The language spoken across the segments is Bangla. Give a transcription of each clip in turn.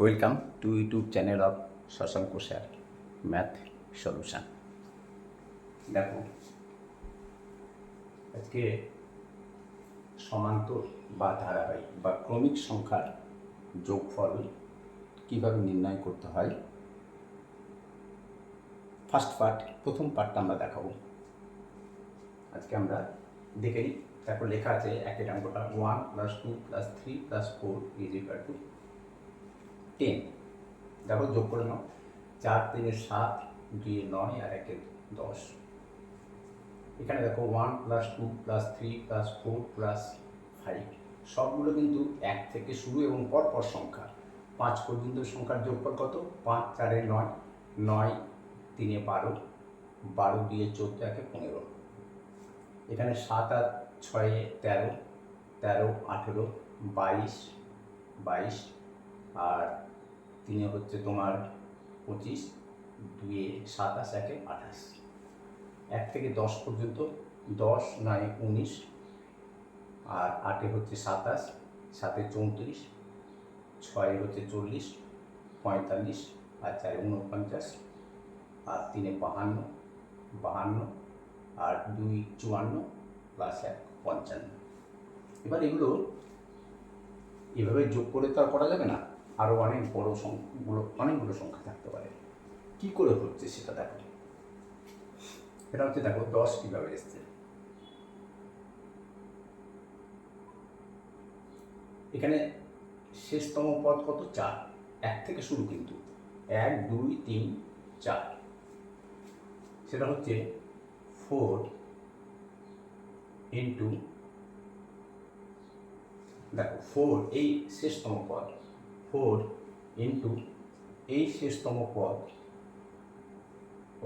Welcome to YouTube channel of Shashanka sir math solution দেখো, আজকে সমান্তর বা ধারাবাহিক বা ক্রমিক সংখ্যার যোগফল কীভাবে নির্ণয় করতে হয়? ফার্স্ট পার্ট প্রথম পার্টটা আমরা দেখাবো। আজকে আমরা দেখে নিই। তারপর লেখা আছে একের অঙ্কটা one plus two plus three plus four is equal to ten. দেখো যোগ করে নাও। চার তিনের সাত দুই নয় আর একের দশ। এখানে দেখো one plus two plus three plus four plus five সবগুলো কিন্তু এক থেকে শুরু এবং পরপর সংখ্যা পাঁচ পর্যন্ত সংখ্যার যোগফল কত? পাঁচ, চারে নয় নয়, তিনে বারো বারো দিয়ে চোদ্দ, একে পনেরো। এখানে সাত আর ছয়ে তেরো তেরো আঠেরো, বাইশ বাইশ, আর তিনে হচ্ছে তোমার পঁচিশ, দুয়ে সাতাশ, একে আঠাশ। এক থেকে দশ পর্যন্ত, দশ নয় উনিশ, আর আটে হচ্ছে সাতাশ, সাতে চৌত্রিশ, ছয়ে হচ্ছে চল্লিশ, পঁয়তাল্লিশ, আর চারে উনপঞ্চাশ, আর তিনে বাহান্ন বাহান্ন, আর দুই চুয়ান্ন প্লাস এক পঞ্চান্ন। এবার এগুলো এভাবে যোগ করে তো আর করা যাবে না। আরও অনেক বড় সংখ্যাগুলো অনেকগুলো সংখ্যা থাকতে পারে। কি করে হচ্ছে সেটা দেখো। এটা হচ্ছে দেখো দশ কীভাবে এসছে। এখানে শেষতম পদ কত? চার। এক থেকে শুরু কিন্তু। এক, দুই, তিন, চার। সেটা হচ্ছে ফোর ইন্টু, দেখো, ফোর, এই শেষতম পদ। ফোর ইন্টু এই শেষতম পদ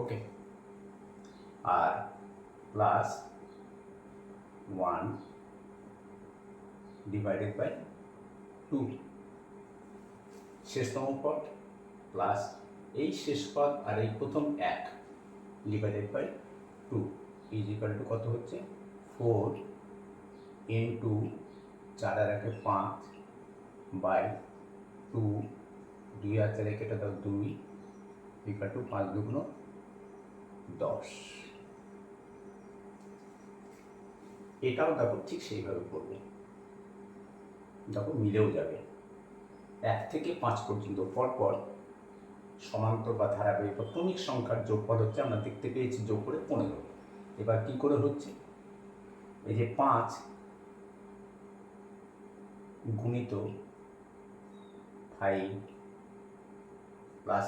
ওকে আর plus one divided by two শেষতম পদ প্লাস এই শেষ পদ, আর এই প্রথম এক divided by two is equal to কত হচ্ছে? ফোর ইন্টু চার আর একে পাঁচ বাই টু দুই আর চার একে দাও দুই ইকাল টু পাঁচ দুগুণ দশ। এটাও দেখো ঠিক সেইভাবে করবে। দেখো মিলেও যাবে। এক থেকে পাঁচ পর্যন্ত পরপর সমান্তর বা ধারাবাহিক বা ক্রমিক সংখ্যার যোগফল হচ্ছে আমরা দেখতে পেয়েছি যোগ করে পনেরো। এবার কি করে হচ্ছে? এই যে পাঁচ গুণিত five plus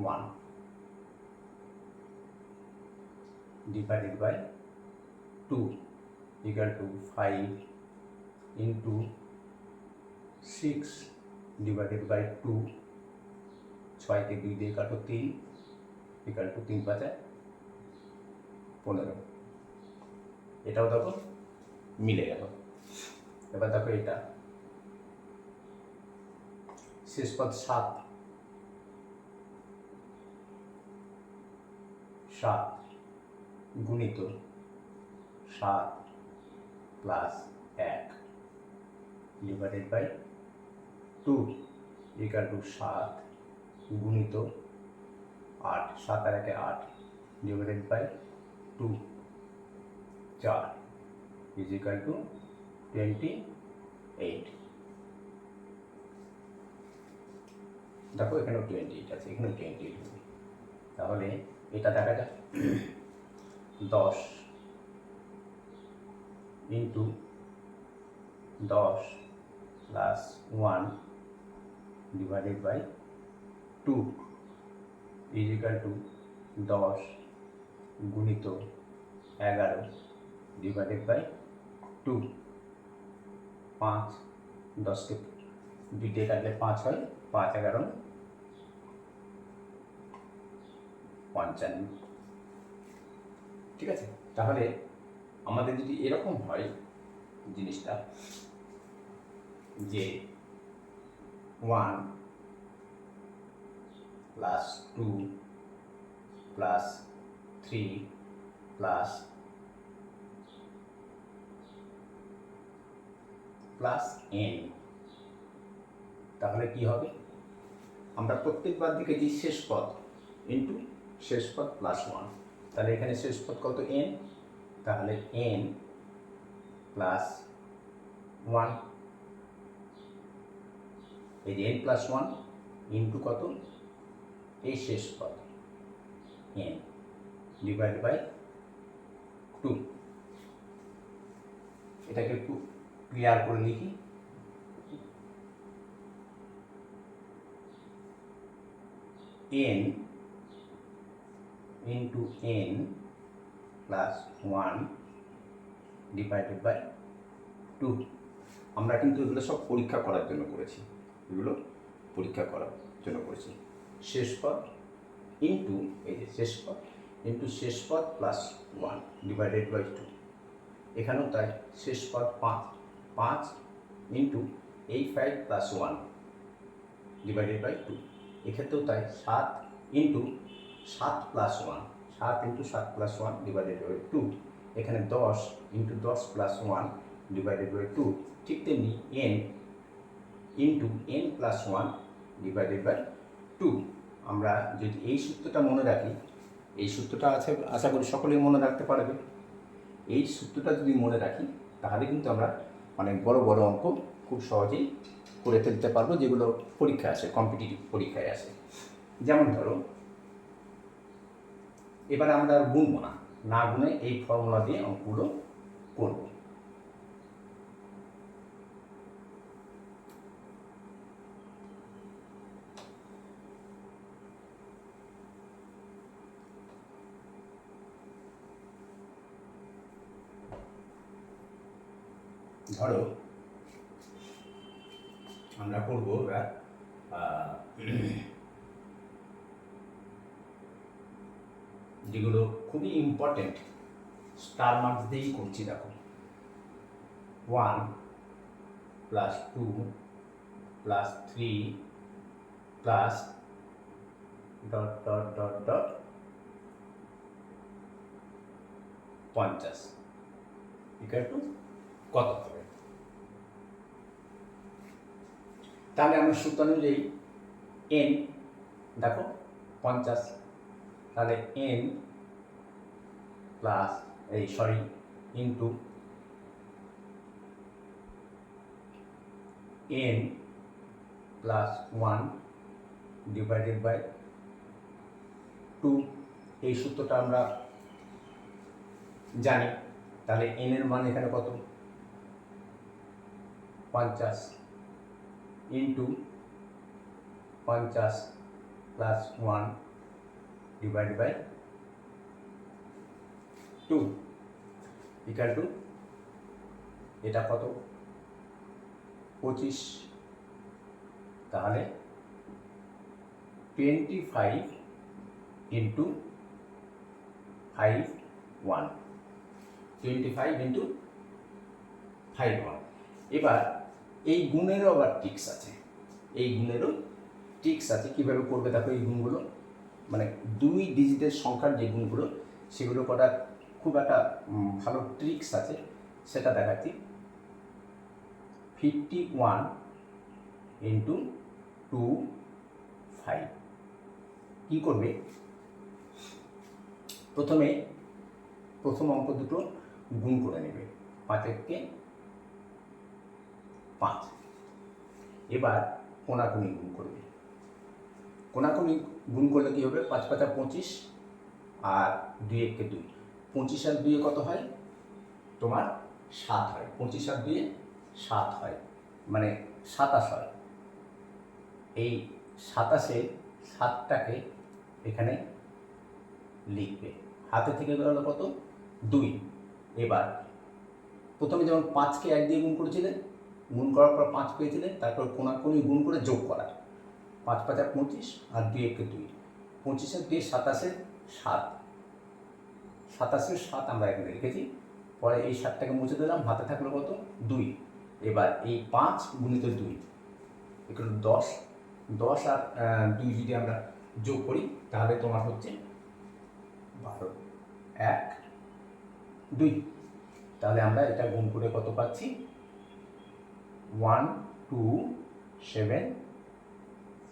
one divided by 2 equal to 5 into 6 divided by 2 ছয়কে দুই দিয়ে কাটো তিন ইকাল টু তিন পাঁচে পনেরো। এটাও দেখো, মিলে গেল। এবার দেখো এটা। শেষ পদ সাত। সাত গুণিত সাত প্লাস এক divided by two equal to সাত গুণিত আট। সাত আর একে আট ডিভাইডেড বাই টু চার is equal to twenty eight দেখো, এখানেও টোয়েন্টি এইট আছে, এখানেও টোয়েন্টি এইট তাহলে এটা দেখা যাক। দশ ইন্টু দশ plus one divided by two is equal to দশ গুণিত এগারো ডিভাইডেড বাই টু পাঁচ, দশকে দুইটে কাটলে পাঁচ হয়। পাঁচ এগারো পঞ্চান্ন ঠিক আছে তাহলে আমাদের যদি এরকম হয় জিনিসটা যে one plus two plus three plus plus N তাহলে কি হবে? আমরা প্রত্যেকবার দেখেছি শেষ পদ। ইন্টু শেষ পদ প্লাস ওয়ান তাহলে এখানে শেষ পদ কত? এন তাহলে এন প্লাস ওয়ান এই যে এন প্লাস ওয়ান ইন্টু কত? এই শেষ পদ। এন ডিভাইড বাই টু এটাকে একটু ক্লিয়ার করে লিখি। N into n plus 1 divided by 2 আমরা কিন্তু এগুলো সব পরীক্ষা করার জন্য করেছি। এগুলো পরীক্ষা করার জন্য করেছি। শেষ পদ ইন্টু এই যে শেষ পদ ইন্টু শেষ পদ plus one divided by two এখানেও তাই শেষ পদ পাঁচ। পাঁচ ইন্টু এই five plus one divided by two এক্ষেত্রেও তাই সাত ইন্টু সাত প্লাস ওয়ান সাত ইন্টু সাত plus one divided by two এখানে দশ ইন্টু দশ plus one divided by two ঠিক তেমনি N into N plus one divided by two আমরা যদি এই সূত্রটা মনে রাখি, এই সূত্রটা আছে, আশা করি সকলেই মনে রাখতে পারবে। এই সূত্রটা যদি মনে রাখি, তাহলে কিন্তু আমরা অনেক বড় বড় অঙ্ক খুব সহজেই করে ফেলতে পারব, যেগুলো পরীক্ষায় আসে কম্পিটিটিভ পরীক্ষায় আসে। যেমন ধরো, এবার আমরা গুনবো না। না গুনে এই ফর্মুলা দিয়ে অঙ্কগুলো করব। ধরো আমরা করব যেগুলো খুবই ইম্পর্টেন্ট স্টার মার্কস দিয়েই করছি দেখো। One plus two plus three plus dot dot dot dot পঞ্চাশ। ইকাল টু কত হবে? তাহলে আমরা সূত্র অনুযায়ী এন দেখো, পঞ্চাশ। তাহলে এন প্লাস এই sorry into N plus one divided by two এই সূত্রটা আমরা জানি। তাহলে এন এর মান এখানে কত? পঞ্চাশ। ইন্টু পঞ্চাশ plus one divide by two equal to এটা কত? পঁচিশ। তাহলে twenty five into five one twenty five into five one এবার এই গুণেরও আবার টিক্স আছে। এই গুণেরও টিক্স আছে। কীভাবে করবে? দেখো এই গুণগুলো মানে দুই ডিজিটের সংখ্যার যে গুণগুলো, সেগুলো করার খুব একটা ভালো ট্রিক্স আছে। সেটা দেখাচ্ছি। Fifty one into two five কী করবে? প্রথমে প্রথম অঙ্ক দুটো গুণ করে নেবে। পাঁচেরকে পাঁচ। এবার কোনাকুনি গুণ করবে। কোনাকুনি গুণ করলে কী হবে? পাঁচ পাঁচা পঁচিশ আর দুই এককে দুই। পঁচিশ আর দুইয়ে কত হয়? তোমার সাত হয়। পঁচিশ আর দুইয়ে সাত হয়। মানে সাতাশ হয়। এই সাতাশে সাতটাকে এখানে লিখবে। হাতে থেকে বেরোলো কত? দুই। এবার প্রথমে যেমন পাঁচকে এক দিয়ে গুণ করেছিলেন গুণ করার পর পাঁচ পেয়েছিলেন তারপর কোনাকুনি গুণ করে যোগ করা। পাঁচ পাঁচা পঁচিশ আর দুই একে দুই। পঁচিশের দুই, সাতাশের সাত। সাতাশের সাত আমরা এখানে রেখেছি। পরে এই সাতটাকে মুছে দিলাম, হাতে থাকল কত? দুই। এবার এই পাঁচ গুণিত দুই। এগুলো দশ। দশ আর দুই যদি আমরা যোগ করি, তাহলে তোমার হচ্ছে বারো। এক। দুই। তাহলে আমরা এটা গুণ করে কত পাচ্ছি? One, two, seven,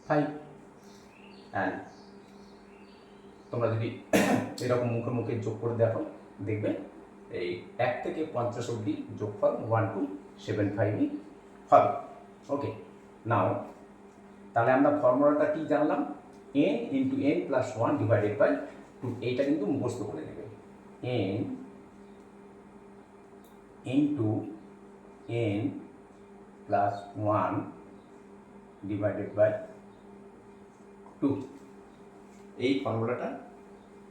five. And তোমরা যদি এরকম মুখে মুখে যোগ করে দেখো, দেখবে এই এক থেকে পঞ্চাশ অবধি যোগফল ওয়ান, টু, সেভেন, ফাইভই হবে। ওকে নাও তাহলে আমরা ফর্মুলাটা কি জানলাম? N into N plus one divided by two এইটা কিন্তু মুখস্থ করে নেবে। N into N plus one divided by two এই ফর্মুলাটা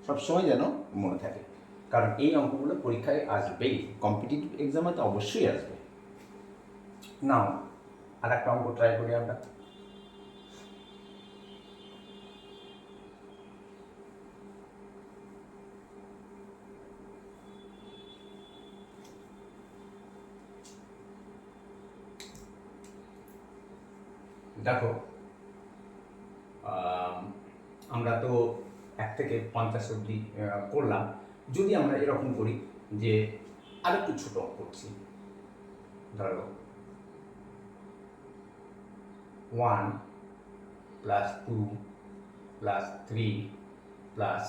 সবসময় যেন মনে থাকে। কারণ এই অঙ্কগুলো পরীক্ষায় আসবেই কম্পিটিটিভ এক্সামে তো অবশ্যই আসবে। নাও আর একটা অঙ্ক ট্রাই করি আমরা। দেখো আমরা তো এক থেকে পঞ্চাশ অবধি করলাম। যদি আমরা এরকম করি যে আরেকটু ছোট করছি, ধরো one plus two plus three plus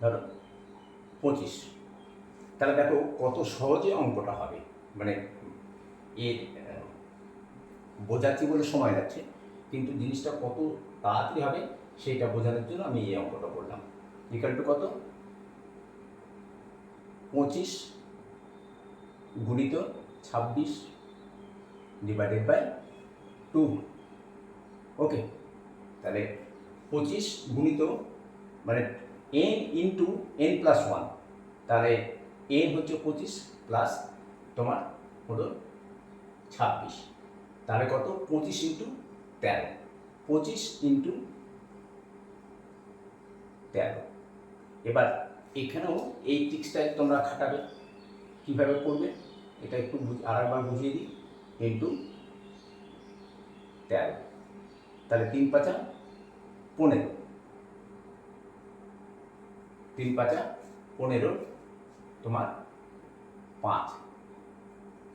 ধরো, পঁচিশ। তাহলে দেখো কত সহজে অঙ্কটা হবে। মানে এর বোঝাচ্ছি বলে সময় লাগছে, কিন্তু জিনিসটা কত তাড়াতাড়ি হবে সেটা বোঝানোর জন্য আমি এই অঙ্কটা করলাম। ইকাল টু কত? পঁচিশ গুণিত ছাব্বিশ ডিভাইডেড বাই টু ওকে তাহলে পঁচিশ গুণিত মানে N into N plus one তাহলে এন হচ্ছে পঁচিশ প্লাস তোমার হলো ছাব্বিশ। তাহলে কত? পঁচিশ ইন্টু তেরো। পঁচিশ ইন্টু তেরো। এবার এখানেও এই ট্রিক্সটাই তোমরা খাটাবে। কীভাবে করবে? এটা একটু আরেকবার বুঝিয়ে দিই। ইন্টু তেরো। তাহলে তিন পাঁচা পনেরো। তিন পাঁচা পনেরো তোমার পাঁচ।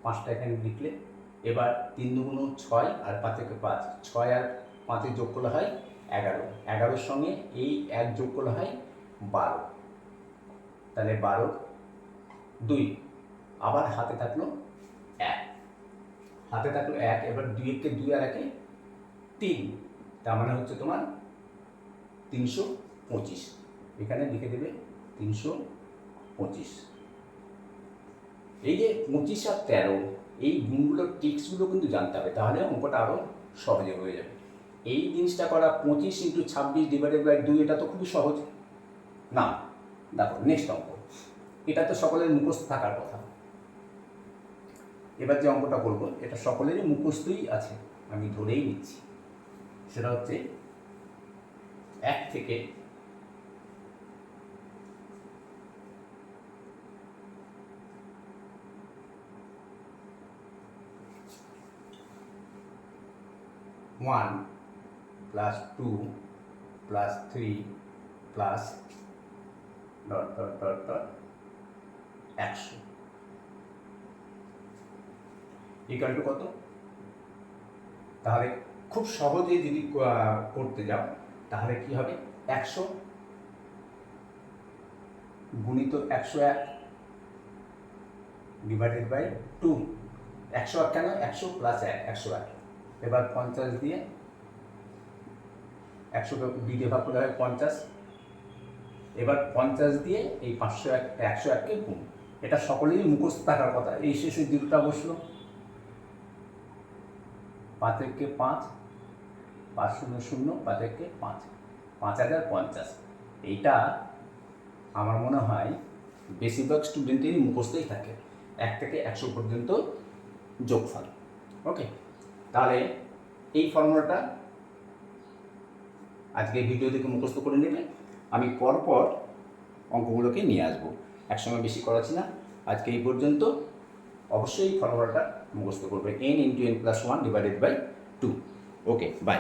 পাঁচটা এখানে লিখলে এবার তিন দুগুণ ছয় আর পাঁচ পাঁচ। ছয় আর পাঁচে যোগ করলে হয় এগারো। এগারোর সঙ্গে এই এক যোগ করলে হয় বারো। তাহলে বারো, দুই। আবার হাতে থাকল এক। হাতে থাকল এক, এবার দুই একে দুই আর একে তিন। তার মানে হচ্ছে তোমার তিনশো পঁচিশ। এখানে লিখে দেবে তিনশো পঁচিশ। এই যে পঁচিশ আর তেরো এই গুণগুলোর টিক্সগুলো কিন্তু জানতে হবে, তাহলে অঙ্কটা আরও সহজে হয়ে যাবে। এই জিনিসটা করা পঁচিশ ইন্টু ছাব্বিশ ডিভাইডেড বাই দুই, এটা তো খুবই সহজ। না, দেখো নেক্সট অঙ্ক। এটা তো সকলের মুখস্থ থাকার কথা। এবার যে অঙ্কটা বলব এটা সকলেরই মুখস্থই আছে, আমি ধরেই নিচ্ছি। সেটা হচ্ছে এক থেকে one plus two plus three plus dot dot dot dot একশো ইকাল টু কত? তাহলে খুব সহজে যদি করতে যাও, তাহলে কি হবে? একশো গুণিত একশো এক ডিভাইডেড বাই টু একশো এক কেন? একশো প্লাস এক, একশো এক। এবার পঞ্চাশ দিয়ে একশোকে দুই দিয়ে ভাগ করলে হয় পঞ্চাশ। এবার পঞ্চাশ দিয়ে এই পাঁচশো এক, একশো এককে গুণ। এটা সকলেরই মুখস্থ থাকার কথা। এই শেষে দুটা বসল। পাঁচ একে পাঁচ পাঁচ শূন্য শূন্য, পাঁচ একে পাঁচ। পাঁচ হাজার পঞ্চাশ। এইটা আমার মনে হয় বেশিরভাগ স্টুডেন্টেরই মুখস্থই থাকে। এক থেকে একশো পর্যন্ত যোগফল। ওকে তাহলে এই ফর্মুলাটা আজকে ভিডিও থেকে মুখস্থ করে নেবে। আমি পরপর অঙ্কগুলোকে নিয়ে আসব। একসঙ্গে বেশি করাচ্ছি না। আজকে এই পর্যন্ত। অবশ্যই ফর্মুলাটা মুখস্থ করবে। N into N plus one divided by two okay bye